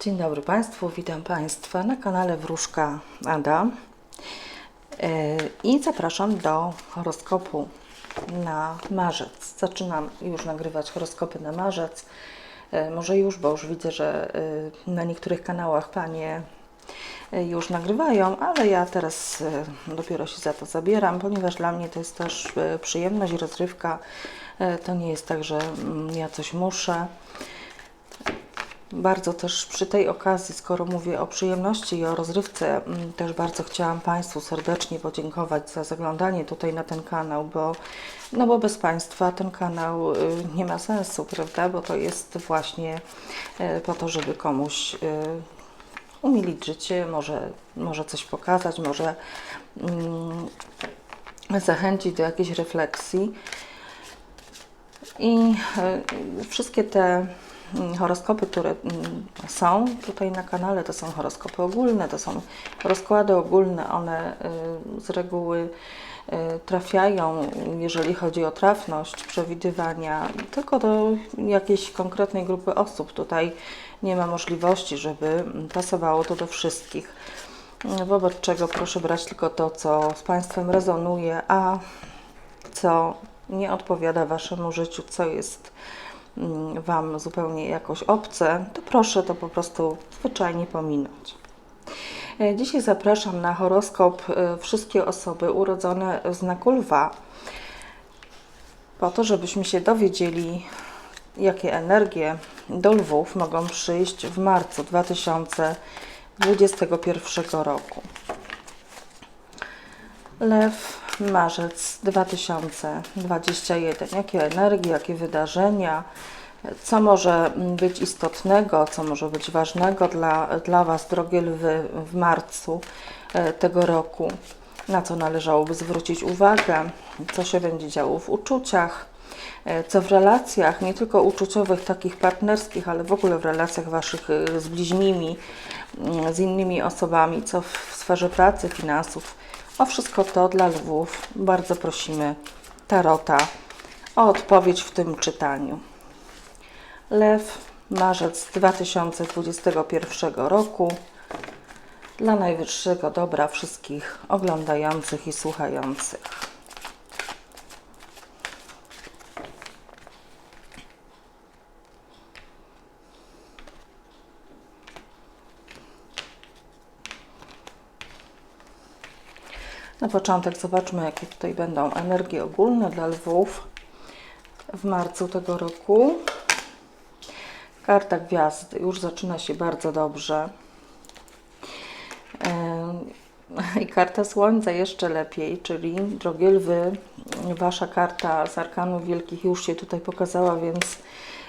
Dzień dobry Państwu, witam Państwa na kanale Wróżka Ada E, i zapraszam do horoskopu na marzec. Zaczynam już nagrywać horoskopy na marzec. E, Może już, bo już widzę, że e, na niektórych kanałach Panie już nagrywają, ale ja teraz dopiero się za to zabieram, ponieważ dla mnie to jest też przyjemność rozrywka. To nie jest tak, że mm, ja coś muszę. Bardzo też przy tej okazji, skoro mówię o przyjemności i o rozrywce, mm, też bardzo chciałam Państwu serdecznie podziękować za zaglądanie tutaj na ten kanał, bo, no bo bez Państwa ten kanał y, nie ma sensu, prawda? Bo to jest właśnie y, po to, żeby komuś y, umilić życie, może, może coś pokazać, może mm, zachęcić do jakiejś refleksji. I wszystkie te horoskopy, które mm, są tutaj na kanale, to są horoskopy ogólne, to są rozkłady ogólne. One y, z reguły y, trafiają, jeżeli chodzi o trafność przewidywania, tylko do jakiejś konkretnej grupy osób. Tutaj nie ma możliwości, żeby mm, pasowało to do wszystkich. Wobec czego proszę brać tylko to, co z Państwem rezonuje, a co nie odpowiada Waszemu życiu, co jest mm, Wam zupełnie jakoś obce, to proszę to po prostu zwyczajnie pominąć. E, Dzisiaj zapraszam na horoskop e, wszystkie osoby urodzone w znaku lwa, po to, żebyśmy się dowiedzieli, jakie energie do lwów mogą przyjść w marcu 2021 roku. Lew, marzec 2021. Jakie energie, jakie wydarzenia, co może być istotnego, co może być ważnego dla, dla Was, drogie lwy, w marcu e, tego roku, na co należałoby zwrócić uwagę, co się będzie działo w uczuciach, e, co w relacjach, nie tylko uczuciowych, takich partnerskich, ale w ogóle w relacjach Waszych e, z bliźnimi, mm, z innymi osobami, co w sferze pracy, finansów. O wszystko to dla lwów bardzo prosimy Tarota o odpowiedź w tym czytaniu. Lew, marzec 2021 roku. Dla najwyższego dobra wszystkich oglądających i słuchających. Na początek zobaczmy, jakie tutaj będą energie ogólne dla lwów w marcu tego roku. Karta gwiazdy już zaczyna się bardzo dobrze. Em, I karta słońca jeszcze lepiej, czyli drogie lwy, wasza karta z arkanów wielkich już się tutaj pokazała, więc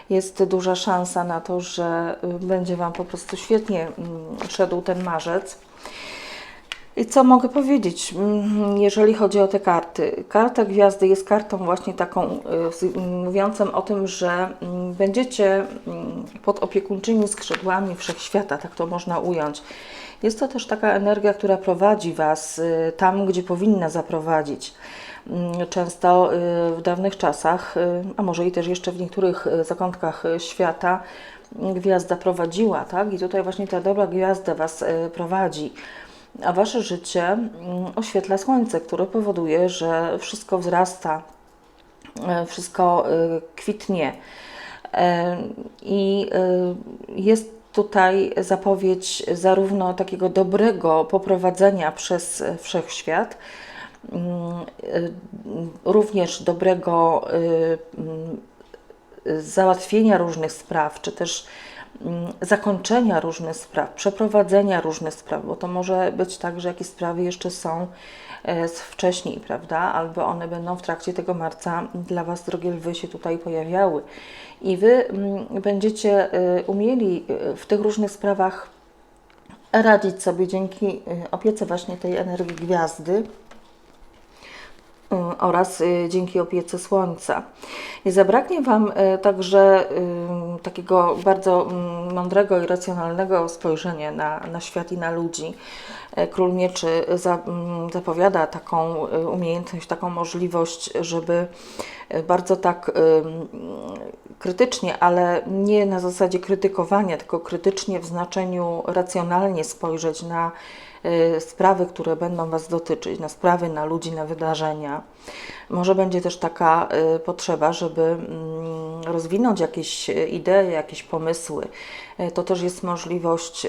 jest duża szansa na to, że y, będzie Wam po prostu świetnie mm, szedł ten marzec. I co mogę powiedzieć, mm, jeżeli chodzi o te karty? Karta gwiazdy jest kartą właśnie taką y, mówiącą o tym, że mm, będziecie mm, pod opiekuńczymi skrzydłami wszechświata, tak to można ująć. Jest to też taka energia, która prowadzi Was y, tam, gdzie powinna zaprowadzić. Często y, w dawnych czasach, a może i też jeszcze w niektórych zakątkach świata, gwiazda prowadziła, tak? I tutaj właśnie ta dobra gwiazda Was prowadzi a wasze życie mm, oświetla słońce, które powoduje, że wszystko wzrasta, e, wszystko y, kwitnie. E, I jest tutaj zapowiedź zarówno takiego dobrego poprowadzenia przez e, wszechświat, mm, również dobrego mm, załatwienia różnych spraw, czy też zakończenia różnych spraw, przeprowadzenia różnych spraw, bo to może być tak, że jakieś sprawy jeszcze są e, wcześniej, prawda? Albo one będą w trakcie tego marca dla Was, drogie lwy, się tutaj pojawiały. I Wy mm, będziecie e, umieli e, w tych różnych sprawach radzić sobie dzięki opiece właśnie tej energii gwiazdy, oraz y, dzięki opiece słońca. Nie zabraknie Wam y, także y, takiego bardzo mm, mądrego i racjonalnego spojrzenia na, na świat i na ludzi. E, Król Mieczy mm, zapowiada taką y, umiejętność, taką możliwość, żeby y, bardzo tak krytycznie, ale nie na zasadzie krytykowania, tylko krytycznie w znaczeniu racjonalnie spojrzeć na y, sprawy, które będą Was dotyczyć, na sprawy, na ludzi, na wydarzenia. Może będzie też taka y, potrzeba, żeby mm, rozwinąć jakieś idee, jakieś pomysły. Y, To też jest możliwość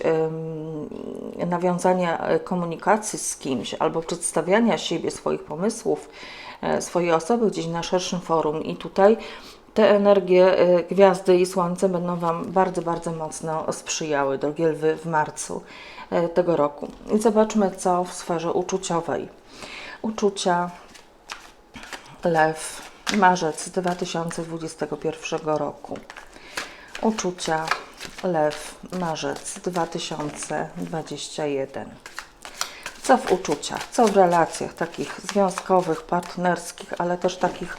nawiązania komunikacji z kimś albo przedstawiania siebie, swoich pomysłów, swojej osoby gdzieś na szerszym forum. I tutaj te energie y, gwiazdy i słońce będą Wam bardzo, bardzo mocno sprzyjały, drogie lwy, w marcu y, tego roku. I zobaczmy, co w sferze uczuciowej. Uczucia, lew, marzec 2021 roku. Uczucia, lew, marzec 2021. Co w uczuciach, co w relacjach takich związkowych, partnerskich, ale też takich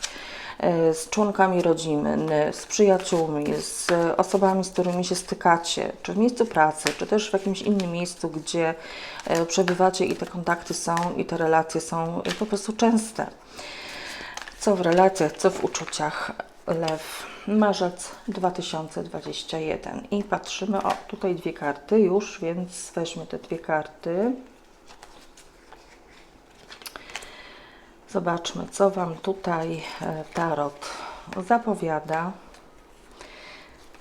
e, z członkami rodziny, z przyjaciółmi, z osobami, z którymi się stykacie, czy w miejscu pracy, czy też w jakimś innym miejscu, gdzie e, przebywacie i te kontakty są, i te relacje są po prostu częste. Co w relacjach, co w uczuciach? Lew, marzec 2021. I patrzymy, o tutaj dwie karty już, więc weźmy te dwie karty. Zobaczmy, co Wam tutaj e, Tarot zapowiada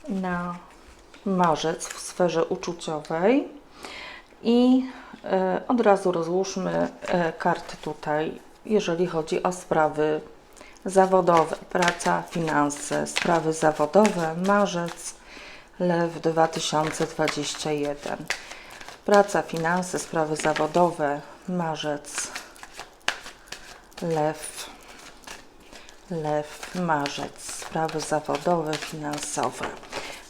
na marzec w sferze uczuciowej. I e, od razu rozłóżmy e, karty tutaj, jeżeli chodzi o sprawy zawodowe, praca, finanse, sprawy zawodowe, marzec, lew 2021. Praca, finanse, sprawy zawodowe, marzec, lew, lew, marzec, sprawy zawodowe, finansowe,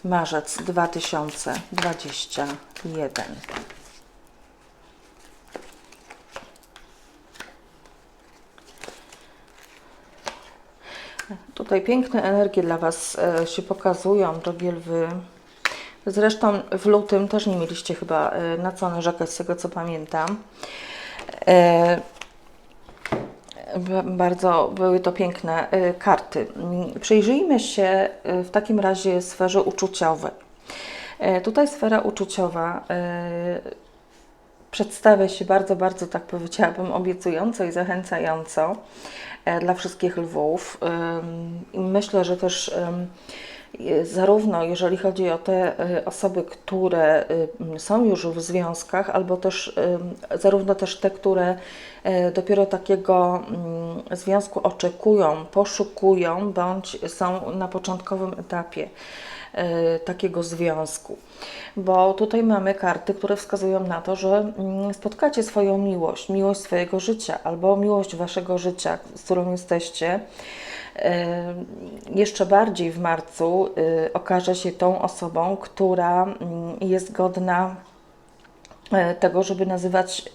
marzec 2021. Tutaj piękne energie dla Was e, się pokazują, drogie lwy. Zresztą w lutym też nie mieliście chyba e, na co narzekać, z tego co pamiętam. Bardzo były to piękne e, karty. Przyjrzyjmy się e, w takim razie sferze uczuciowej. E, Tutaj sfera uczuciowa przedstawia się bardzo, bardzo, tak powiedziałabym, obiecująco i zachęcająco dla wszystkich lwów. Myślę, że też zarówno jeżeli chodzi o te y, osoby, które ym, są już w związkach, albo też ym, zarówno też te, które dopiero takiego mm, związku oczekują, poszukują, bądź są na początkowym etapie takiego związku. Bo tutaj mamy karty, które wskazują na to, że mm, spotkacie swoją miłość, miłość swojego życia albo miłość waszego życia, z którą jesteście. Jeszcze bardziej w marcu e, okaże się tą osobą, która mm, jest godna e, tego, żeby nazywać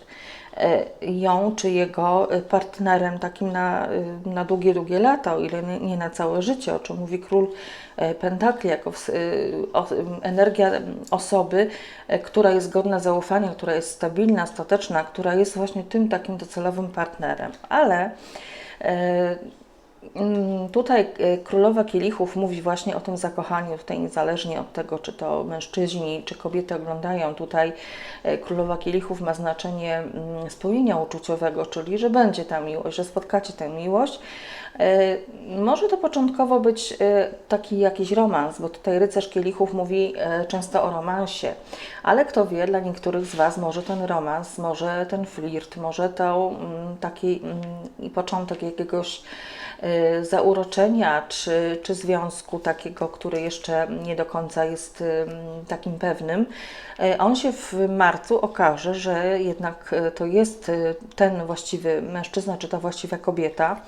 e, ją czy jego e, partnerem takim na, e, na długie, długie lata, o ile nie, na całe życie, o czym mówi król Pentakli, jako o, energia osoby, która jest godna zaufania, która jest stabilna, stateczna, która jest właśnie tym takim docelowym partnerem. Ale Tutaj e, królowa kielichów mówi właśnie o tym zakochaniu, tutaj niezależnie od tego, czy to mężczyźni, czy kobiety oglądają. Tutaj e, królowa kielichów ma znaczenie mm, spełnienia uczuciowego, czyli że będzie ta miłość, że spotkacie tę miłość. E, Może to początkowo być taki jakiś romans, bo tutaj rycerz kielichów mówi często o romansie, ale kto wie, dla niektórych z Was może ten romans, może ten flirt, może to mm, taki mm, początek jakiegoś zauroczenia czy, czy związku takiego, który jeszcze nie do końca jest ym, takim pewnym, y, on się w marcu okaże, że jednak y, to jest y, ten właściwy mężczyzna czy ta właściwa kobieta.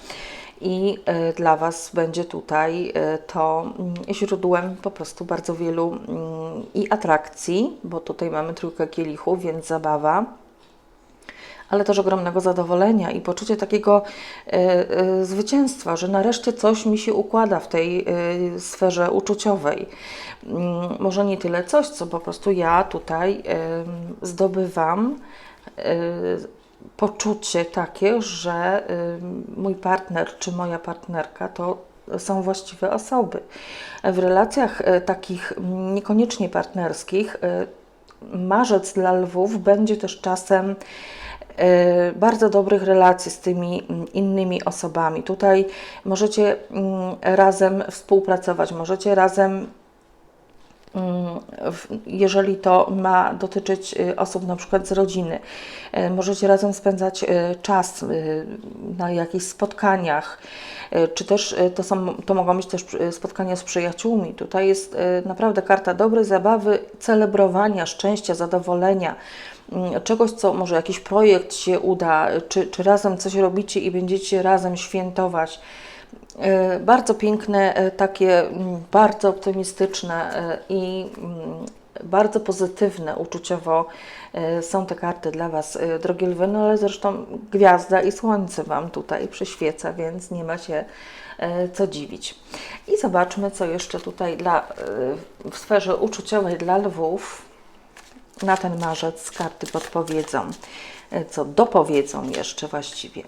I y, dla Was będzie tutaj y, to mm, źródłem po prostu bardzo wielu mm, i atrakcji, bo tutaj mamy trójkę kielichów, więc zabawa, ale też ogromnego zadowolenia i poczucie takiego e, e, zwycięstwa, że nareszcie coś mi się układa w tej e, sferze uczuciowej. Mm, Może nie tyle coś, co po prostu ja tutaj zdobywam poczucie takie, że mój partner czy moja partnerka to są właściwe osoby. W relacjach takich mm, niekoniecznie partnerskich, marzec dla lwów będzie też czasem bardzo dobrych relacji z tymi mm, innymi osobami. Tutaj możecie mm, razem współpracować, możecie razem jeżeli to ma dotyczyć y, osób na przykład z rodziny. E, Możecie razem spędzać y, czas y, na jakichś spotkaniach, y, czy też y, to, są, to mogą być też y, spotkania z przyjaciółmi. Tutaj jest y, naprawdę karta dobrej zabawy, celebrowania, szczęścia, zadowolenia. mm, Czegoś, co może jakiś projekt się uda, y, czy, czy razem coś robicie i będziecie razem świętować. E, Bardzo piękne, e, takie mm, bardzo optymistyczne e, i mm, bardzo pozytywne uczuciowo są te karty dla Was, drogie lwy, no ale zresztą gwiazda i słońce Wam tutaj przyświeca, więc nie ma się co dziwić. I zobaczmy, co jeszcze tutaj dla, w sferze uczuciowej dla lwów na ten marzec karty podpowiedzą, co dopowiedzą jeszcze właściwie.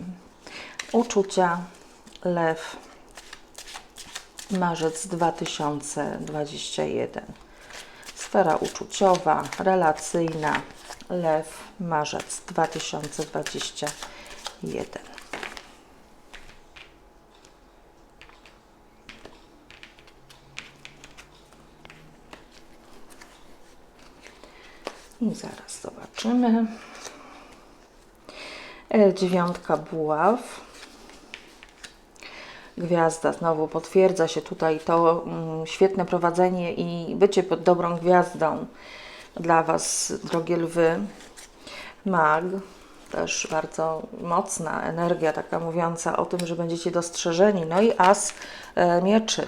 Uczucia, lew, marzec 2021. Sfera uczuciowa, relacyjna, lew, marzec 2021. I zaraz zobaczymy. E, Dziewiątka buław. Gwiazda znowu potwierdza się tutaj to mm, świetne prowadzenie i bycie pod dobrą gwiazdą dla Was, drogie lwy. Mag, też bardzo mocna energia, taka mówiąca o tym, że będziecie dostrzeżeni. No i as e, mieczy.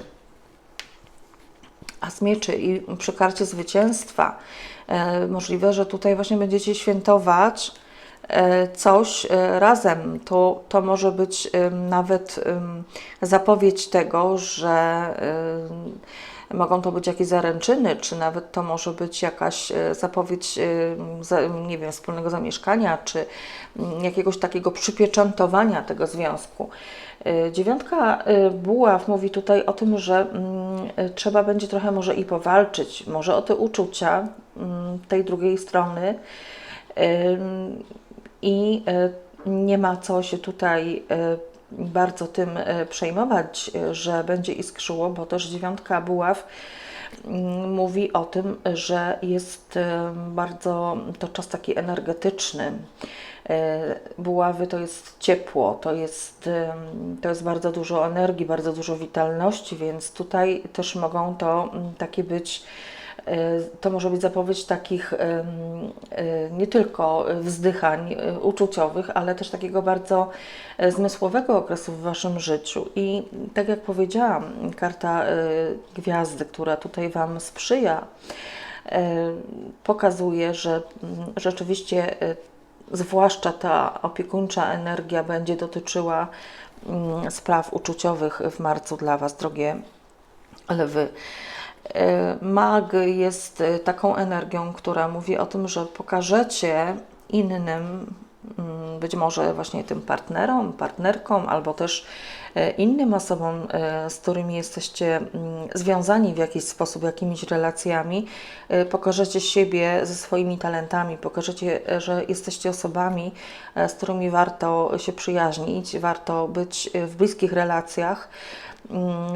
As mieczy i przy karcie zwycięstwa e, możliwe, że tutaj właśnie będziecie świętować coś e, razem. To, to może być em, nawet zapowiedź tego, że mogą to być jakieś zaręczyny, czy nawet to może być jakaś e, zapowiedź, nie wiem, wspólnego zamieszkania, czy mm, jakiegoś takiego przypieczętowania tego związku. E, Dziewiątka e, buław mówi tutaj o tym, że mm, e, trzeba będzie trochę może i powalczyć, może o te uczucia mm, tej drugiej strony. I e, nie ma co się tutaj e, bardzo tym e, przejmować, że będzie iskrzyło, bo też dziewiątka buław mm, mówi o tym, że jest bardzo to czas taki energetyczny. Buławy to jest ciepło, to jest, to jest bardzo dużo energii, bardzo dużo witalności, więc tutaj też mogą to mm, takie być To może być zapowiedź takich e, nie tylko wzdychań e, uczuciowych, ale też takiego bardzo e, zmysłowego okresu w Waszym życiu. I tak jak powiedziałam, karta gwiazdy, która tutaj Wam sprzyja, pokazuje, że mm, rzeczywiście zwłaszcza ta opiekuńcza energia będzie dotyczyła mm, spraw uczuciowych w marcu dla Was, drogie lwy. E, Mag jest e, taką energią, która mówi o tym, że pokażecie innym, mm, być może właśnie tym partnerom, partnerkom, albo też e, innym osobom, z którymi jesteście mm, związani w jakiś sposób, jakimiś relacjami, pokażecie siebie ze swoimi talentami, pokażecie, że jesteście osobami, z którymi warto się przyjaźnić, warto być w bliskich relacjach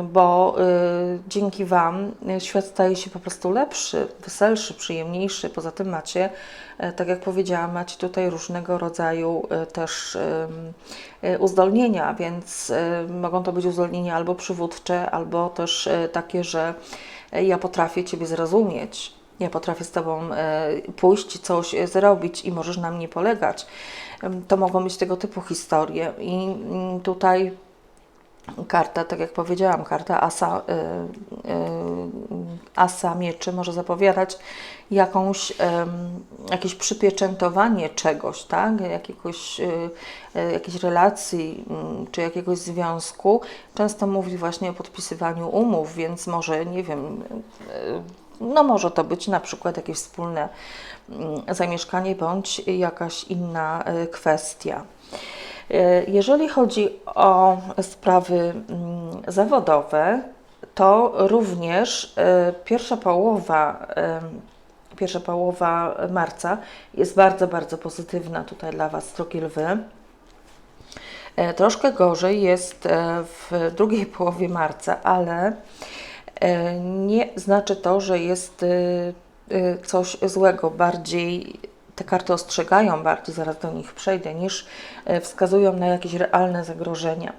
bo y, dzięki Wam y, świat staje się po prostu lepszy, weselszy, przyjemniejszy. Poza tym macie, e, tak jak powiedziałam, macie tutaj różnego rodzaju też uzdolnienia, więc mogą to być uzdolnienia albo przywódcze, albo też takie, że ja potrafię Ciebie zrozumieć. Ja potrafię z Tobą pójść, coś zrobić i możesz na mnie polegać. To mogą być tego typu historie. I mm, tutaj karta, tak jak powiedziałam, karta asa, y, y, asa mieczy może zapowiadać jakąś, jakieś przypieczętowanie czegoś, tak? jakiegoś, y, y, jakiejś relacji mm, czy jakiegoś związku. Często mówi właśnie o podpisywaniu umów, więc może, nie wiem, no może to być na przykład jakieś wspólne mm, zamieszkanie bądź jakaś inna kwestia. E, Jeżeli chodzi o sprawy mm, zawodowe, to również e, pierwsza połowa, e, pierwsza połowa marca jest bardzo, bardzo pozytywna tutaj dla Was, drogie lwy. Troszkę gorzej jest w drugiej połowie marca, ale nie znaczy to, że jest coś złego. Bardziej te karty ostrzegają, bardziej zaraz do nich przejdę, niż e, wskazują na jakieś realne zagrożenia.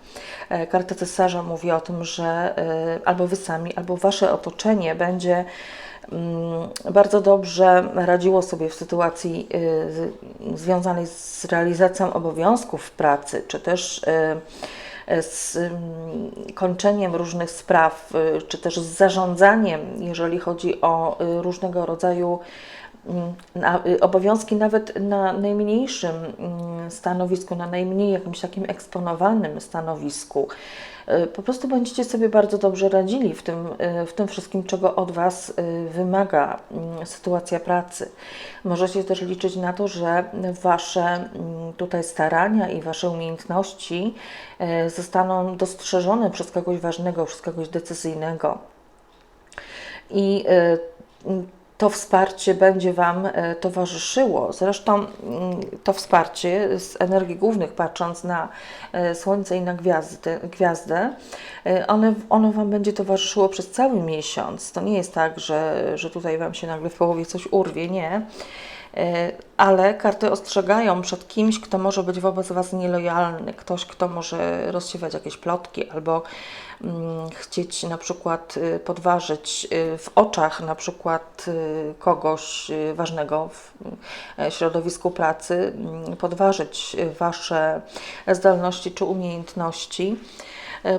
E, Karta cesarza mówi o tym, że e, albo wy sami, albo wasze otoczenie będzie mm, bardzo dobrze radziło sobie w sytuacji związanej z realizacją obowiązków pracy, czy też z mm, kończeniem różnych spraw, czy też z zarządzaniem, jeżeli chodzi o różnego rodzaju na, y, obowiązki nawet na najmniejszym mm, stanowisku, na najmniej jakimś takim eksponowanym stanowisku. Y, Po prostu będziecie sobie bardzo dobrze radzili w tym, y, w tym wszystkim, czego od Was wymaga mm, sytuacja pracy. Możecie też liczyć na to, że Wasze mm, tutaj starania i Wasze umiejętności zostaną dostrzeżone przez kogoś ważnego, przez kogoś decyzyjnego i to wsparcie będzie Wam e, towarzyszyło. Zresztą mm, to wsparcie z energii głównych, patrząc na e, Słońce i na gwiazdy, gwiazdę, e, one, ono Wam będzie towarzyszyło przez cały miesiąc. To nie jest tak, że, że tutaj Wam się nagle w połowie coś urwie, nie. E, Ale karty ostrzegają przed kimś, kto może być wobec Was nielojalny, ktoś, kto może rozsiewać jakieś plotki albo mm, chcieć na przykład y, podważyć y, w oczach na przykład y, kogoś ważnego w środowisku pracy, mm, podważyć Wasze zdolności czy umiejętności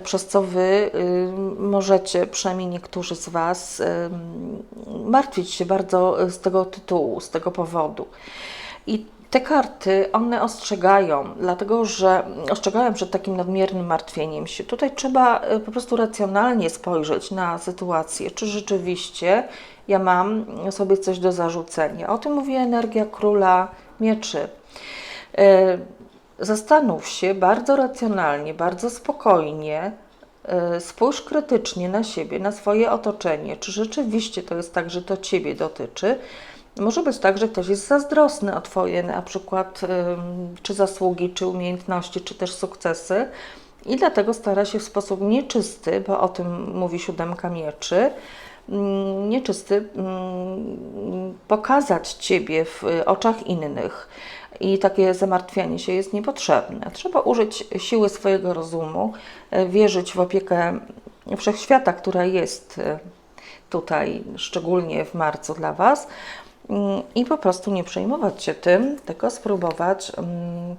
przez co Wy y, możecie, przynajmniej niektórzy z Was, y, martwić się bardzo z tego tytułu, z tego powodu. I te karty, one ostrzegają, dlatego że ostrzegają przed takim nadmiernym martwieniem się. Tutaj trzeba y, po prostu racjonalnie spojrzeć na sytuację, czy rzeczywiście ja mam sobie coś do zarzucenia. O tym mówi energia króla mieczy. Zastanów się bardzo racjonalnie, bardzo spokojnie, y, spójrz krytycznie na siebie, na swoje otoczenie. Czy rzeczywiście to jest tak, że to Ciebie dotyczy? Może być tak, że ktoś jest zazdrosny o Twoje na przykład czy zasługi, czy umiejętności, czy też sukcesy i dlatego stara się w sposób nieczysty, bo o tym mówi siódemka mieczy, mm, nieczysty mm, pokazać Ciebie w oczach innych. I takie zamartwianie się jest niepotrzebne. Trzeba użyć siły swojego rozumu, y, wierzyć w opiekę wszechświata, która jest y, tutaj, szczególnie w marcu dla Was, mm, i po prostu nie przejmować się tym, tylko spróbować mm,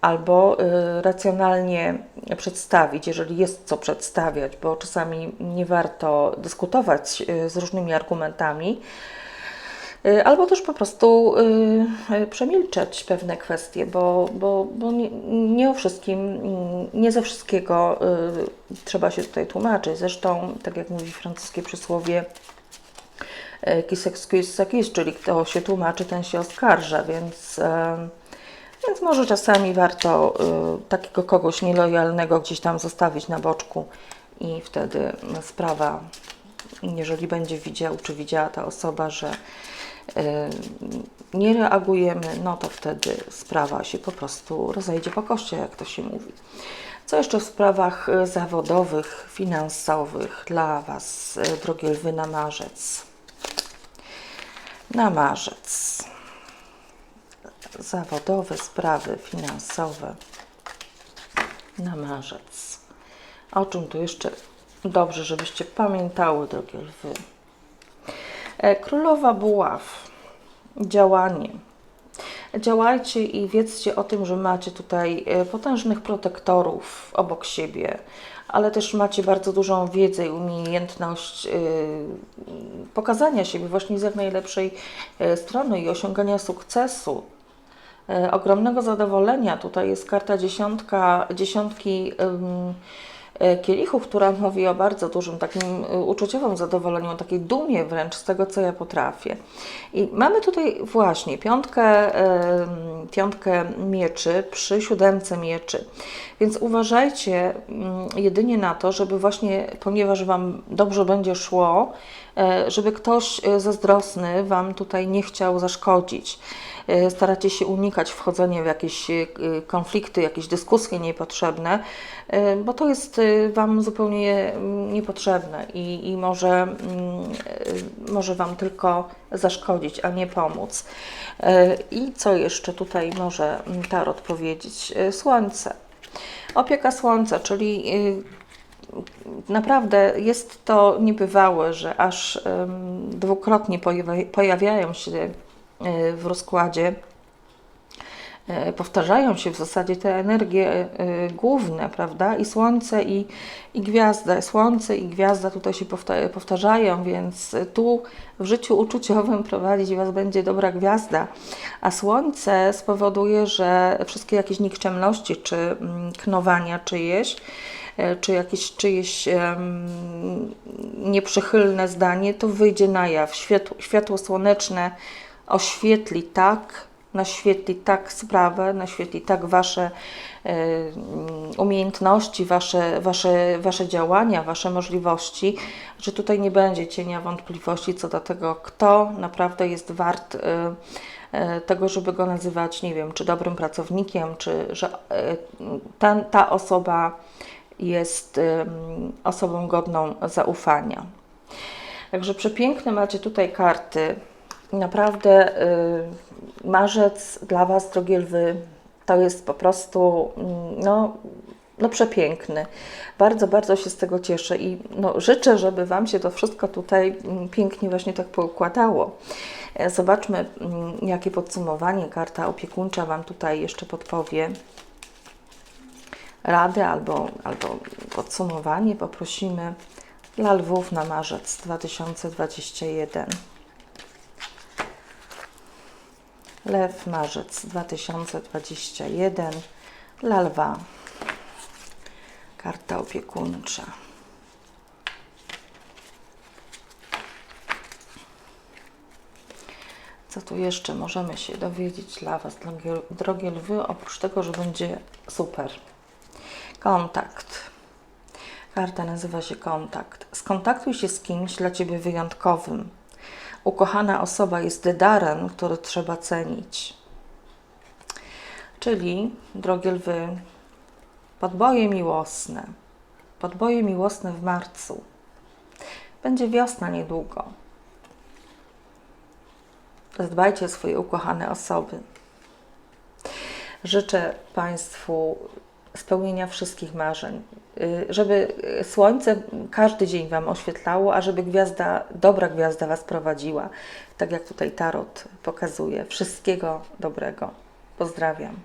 albo y, racjonalnie przedstawić, jeżeli jest co przedstawiać, bo czasami nie warto dyskutować z różnymi argumentami, albo też po prostu y, y, przemilczeć pewne kwestie, bo, bo, bo nie, o wszystkim, mm, nie ze wszystkiego y, trzeba się tutaj tłumaczyć. Zresztą, tak jak mówi francuskie przysłowie, e, qui s'excuse s'accuse, czyli kto się tłumaczy, ten się oskarża, więc, więc może czasami warto takiego kogoś nielojalnego gdzieś tam zostawić na boczku i wtedy sprawa, jeżeli będzie widział czy widziała ta osoba, że e, nie reagujemy, no to wtedy sprawa się po prostu rozejdzie po koście, jak to się mówi. Co jeszcze w sprawach e, zawodowych, finansowych dla Was, e, drogie lwy, na marzec? Na marzec. Zawodowe sprawy finansowe. Na marzec. O czym tu jeszcze dobrze, żebyście pamiętały, drogie lwy. E, Królowa Buław. Działanie. Działajcie i wiedzcie o tym, że macie tutaj e, potężnych protektorów obok siebie, ale też macie bardzo dużą wiedzę i umiejętność e, pokazania siebie właśnie z jak najlepszej strony i osiągania sukcesu. Ogromnego zadowolenia. Tutaj jest karta dziesiątka, dziesiątki e, kielichów, która mówi o bardzo dużym takim e, uczuciowym zadowoleniu, o takiej dumie wręcz z tego, co ja potrafię. I mamy tutaj właśnie piątkę, piątkę mieczy przy siódemce mieczy. Więc uważajcie mm, jedynie na to, żeby właśnie, ponieważ Wam dobrze będzie szło, e, żeby ktoś e, zazdrosny Wam tutaj nie chciał zaszkodzić. E, Staracie się unikać wchodzenia w jakieś e, konflikty, jakieś dyskusje niepotrzebne, e, bo to jest e, Wam zupełnie mm, niepotrzebne i, i może, mm, e, może Wam tylko zaszkodzić, a nie pomóc. E, I co jeszcze tutaj może mm, Tarot powiedzieć? E, Słońce. Opieka słońca, czyli naprawdę jest to niebywałe, że aż dwukrotnie pojawia- pojawiają się y, w rozkładzie, y, powtarzają się w zasadzie te energie y, główne, prawda? I słońce, i, i gwiazda. Słońce i gwiazda tutaj się powta- powtarzają, więc tu w życiu uczuciowym prowadzić Was będzie dobra gwiazda, a słońce spowoduje, że wszystkie jakieś nikczemności czy mm, knowania czyjeś, e, czy jakieś czyjeś nieprzychylne zdanie, to wyjdzie na jaw. Światło, światło słoneczne oświetli tak, naświetli tak sprawę, naświetli tak Wasze e, umiejętności, wasze, wasze, wasze działania, Wasze możliwości, że tutaj nie będzie cienia wątpliwości co do tego, kto naprawdę jest wart e, e, tego, żeby go nazywać, nie wiem, czy dobrym pracownikiem, czy że e, ta, ta osoba jest osobą godną zaufania. Także przepiękne macie tutaj karty. Naprawdę y, marzec dla Was, drogie lwy, to jest po prostu mm, no, no przepiękny. Bardzo, bardzo się z tego cieszę i no, życzę, żeby Wam się to wszystko tutaj mm, pięknie właśnie tak poukładało. E, Zobaczmy, mm, jakie podsumowanie karta opiekuńcza Wam tutaj jeszcze podpowie. Radę albo, albo podsumowanie poprosimy dla lwów na marzec 2021. Lew, marzec 2021 dla lwa. Karta opiekuńcza. Co tu jeszcze możemy się dowiedzieć dla Was, drogie, lwy, oprócz tego, że będzie super. Kontakt. Karta nazywa się kontakt. Skontaktuj się z kimś dla Ciebie wyjątkowym. Ukochana osoba jest darem, który trzeba cenić. Czyli, drogie lwy, podboje miłosne. Podboje miłosne w marcu. Będzie wiosna niedługo. Zadbajcie o swoje ukochane osoby. Życzę Państwu spełnienia wszystkich marzeń, y, żeby słońce każdy dzień Wam oświetlało, a żeby gwiazda, dobra gwiazda Was prowadziła, tak jak tutaj Tarot pokazuje. Wszystkiego dobrego. Pozdrawiam.